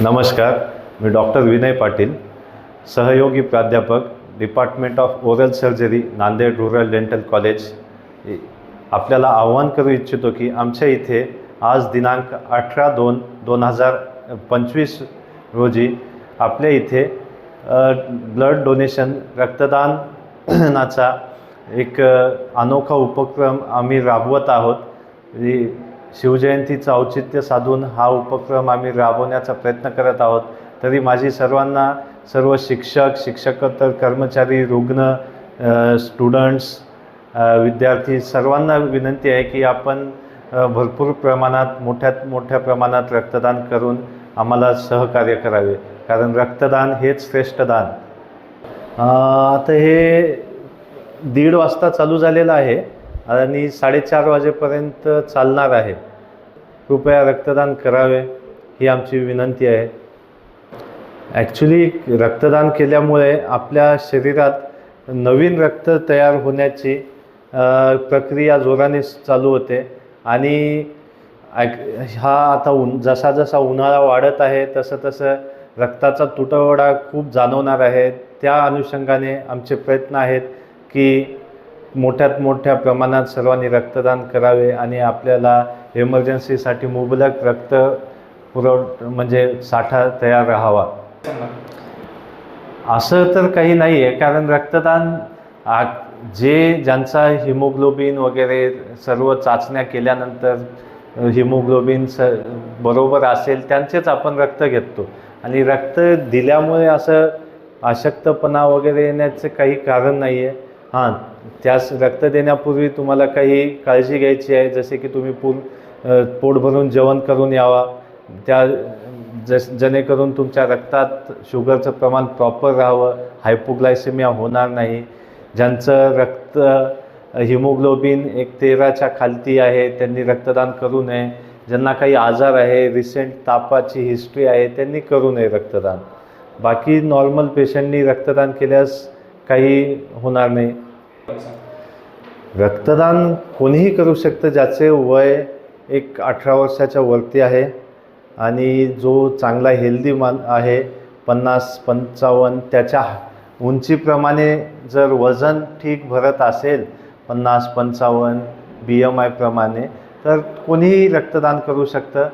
नमस्कार मी डॉक्टर विनय पाटील सहयोगी प्राध्यापक department of oral surgery Nanded rural dental college आपल्याला आव्हान करू इच्छितो की आमच्या इथे आज दिनांक अठरा दोन दोन हजार पंचवीस रोजी आपल्या इथे ब्लड डोनेशन रक्तदानाचा एक अनोखा उपक्रम आम्ही राबवत आहोत. शिवजयंतीचं औचित्य साधून हा उपक्रम आम्ही राबवण्याचा प्रयत्न करत आहोत. तरी माझी सर्वांना सर्व शिक्षक शिक्षकोत्तर कर्मचारी रुग्ण स्टुडंट्स विद्यार्थी सर्वांना विनंती आहे की आपण भरपूर प्रमाणात मोठ्यात मोठ्या प्रमाणात रक्तदान करून आम्हाला सहकार्य करावे. कारण रक्तदान हेच श्रेष्ठ दान. आता हे दीड वाजता चालू झालेलं आहे. आणि साडेचार वाजेपर्यंत चालणार आहे. कृपया रक्तदान करावे ही आमची विनंती आहे. ॲक्च्युली रक्तदान केल्यामुळे आपल्या शरीरात नवीन रक्त तयार होण्याची प्रक्रिया जोराने चालू होते. आणि हा आता उन जसा जसा उन्हाळा वाढत आहे तसं तसं रक्ताचा तुटवडा खूप जाणवणार आहे. त्या अनुषंगाने आमचे प्रयत्न आहेत की मोठ्यात मोठ्या प्रमाणात सर्वांनी रक्तदान करावे आणि आपल्याला एमर्जन्सीसाठी मुबलक रक्त पुरव म्हणजे साठा तयार राहावा. असं तर काही नाही आहे कारण रक्तदान आ जे ज्यांचा हिमोग्लोबिन वगैरे सर्व चाचण्या केल्यानंतर हिमोग्लोबिन स बरोबर असेल त्यांचेच आपण रक्त घेतो. आणि रक्त दिल्यामुळे असं अशक्तपणा वगैरे येण्याचं काही कारण नाही आहे हां त्यास रक्त देण्यापूर्वी तुम्हाला काही काळजी घ्यायची आहे जसे की तुम्ही पूर पोट भरून जेवण करून यावा. त्या जस जेणेकरून तुमच्या रक्तात शुगरचं प्रमाण प्रॉपर राहावं हायपोग्लायसेमिया होणार नाही. ज्यांचं रक्त हिमोग्लोबिन एक तेराच्या खालती आहे त्यांनी रक्तदान करू नये. ज्यांना काही आजार आहे रिसेंट तापाची हिस्ट्री आहे त्यांनी करू नये रक्तदान. बाकी नॉर्मल पेशंटनी रक्तदान केल्यास काही होणार नाही. रक्तदान कोणीही करू शकतं ज्याचे वय एक अठरा वर्षाच्या वरती आहे आणि जो चांगला हेल्दी मान आहे पन्नास पंचावन्न त्याच्या उंचीप्रमाणे जर वजन ठीक भरत असेल पन्नास पंचावन्न बी एम आयप्रमाणे तर कोणीही रक्तदान करू शकतं.